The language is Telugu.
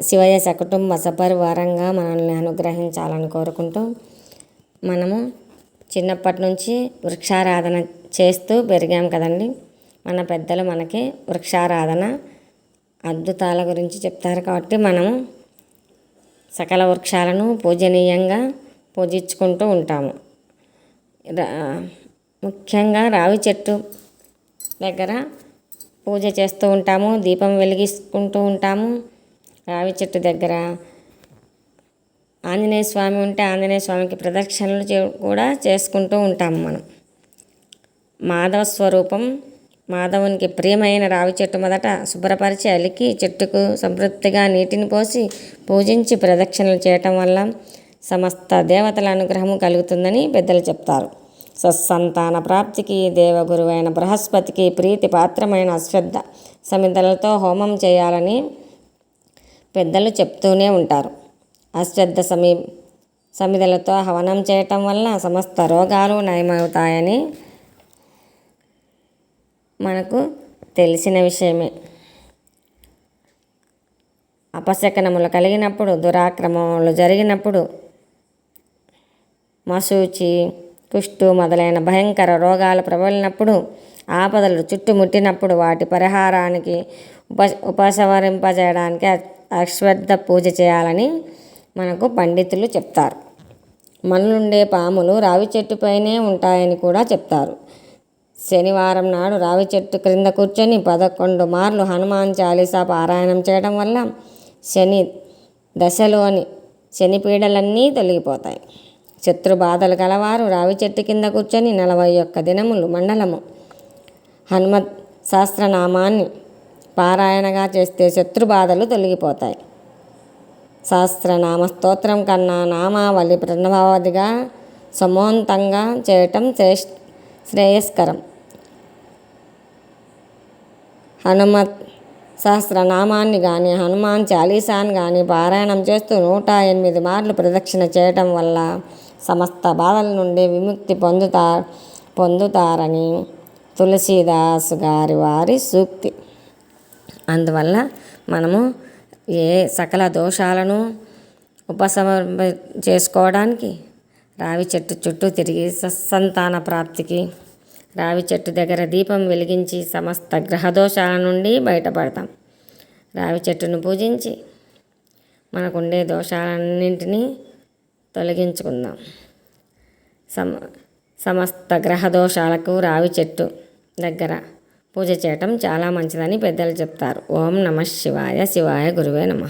శివయ్య సకుటుంబ సపరివారంగా మనల్ని అనుగ్రహించాలని కోరుకుంటూ మనము చిన్నప్పటి నుంచి వృక్షారాధన చేస్తూ పెరిగాం కదండి. మన పెద్దలు మనకి వృక్షారాధన అద్భుతాల గురించి చెప్తారు కాబట్టి మనము సకల వృక్షాలను పూజనీయంగా పూజించుకుంటూ ఉంటాము. ముఖ్యంగా రావి చెట్టు దగ్గర పూజ చేస్తూ ఉంటాము దీపం వెలిగించుకుంటూ ఉంటాము. రావి చెట్టు దగ్గర. ఆంజనేయ స్వామి ఉంటే ఆంజనేయ స్వామికి ప్రదక్షిణలు కూడా చేసుకుంటూ ఉంటాము మనం. మాధవ స్వరూపం మాధవునికి ప్రియమైన రావి చెట్టు మొదట శుభ్రపరిచి అలికి చెట్టుకు సంతృప్తిగా నీటిని పోసి పూజించి ప్రదక్షిణలు చేయటం వల్ల సమస్త దేవతల అనుగ్రహము కలుగుతుందని పెద్దలు చెప్తారు. సత్సంతాన ప్రాప్తికి దేవగురువైన బృహస్పతికి ప్రీతి పాత్రమైన అశ్వద్ధ సమితలతో హోమం చేయాలని పెద్దలు చెప్తూనే ఉంటారు. అశ్వద్ధ సమీ సమిధలతో హవనం చేయటం వల్ల సమస్త రోగాలు నయమవుతాయని మనకు తెలిసిన విషయమే. అపశకనములు కలిగినప్పుడు దురాక్రమములు జరిగినప్పుడు మసూచి కుష్టు మొదలైన భయంకర రోగాలు ప్రబలినప్పుడు ఆపదలు చుట్టుముట్టినప్పుడు వాటి పరిహారానికి ఉప ఉపసంహరింపజేయడానికి అశ్వద్ధ పూజ చేయాలని మనకు పండితులు చెప్తారు. మనలుండే పాములు రావి చెట్టుపైనే ఉంటాయని కూడా చెప్తారు. శనివారం నాడు రావి చెట్టు క్రింద కూర్చొని పదకొండు మార్లు హనుమాన్ చాలీసా పారాయణం చేయడం వల్ల శని దశలోని శని పీడలన్నీ తొలగిపోతాయి. శత్రు బాధలు గలవారు రావి చెట్టు కింద కూర్చొని నలభై ఒక్క దినములు మండలము హనుమత్ సహస్రనామాన్ని పారాయణగా చేస్తే శత్రు బాధలు తొలగిపోతాయి. సహస్రనామ స్తోత్రం కన్నా నామావళి ప్రణవాదిగా సమోంతంగా చేయటం శ్రేష్ శ్రేయస్కరం. హనుమత్ సహస్రనామాన్ని కానీ హనుమాన్ చాలీసాన్ని కానీ పారాయణం చేస్తూ నూట ఎనిమిది మార్లు ప్రదక్షిణ చేయటం వల్ల సమస్త బాధల నుండి విముక్తి పొందుతా పొందుతారని తులసీదాసు గారి వారి సూక్తి. అందువల్ల మనము ఏ సకల దోషాలను ఉపశమ చేసుకోవడానికి రావి చెట్టు చుట్టూ తిరిగి సత్సంతాన ప్రాప్తికి రావి చెట్టు దగ్గర దీపం వెలిగించి సమస్త గ్రహదోషాల నుండి బయటపడతాం. రావి చెట్టును పూజించి మనకుండే దోషాలన్నింటినీ తొలగించుకుందాం. సమ సమస్త గ్రహ దోషాలకు రావి చెట్టు దగ్గర పూజ చేయటం చాలా మంచిదని పెద్దలు చెప్తారు. ఓం నమ శివాయ శివాయ గురువే నమ.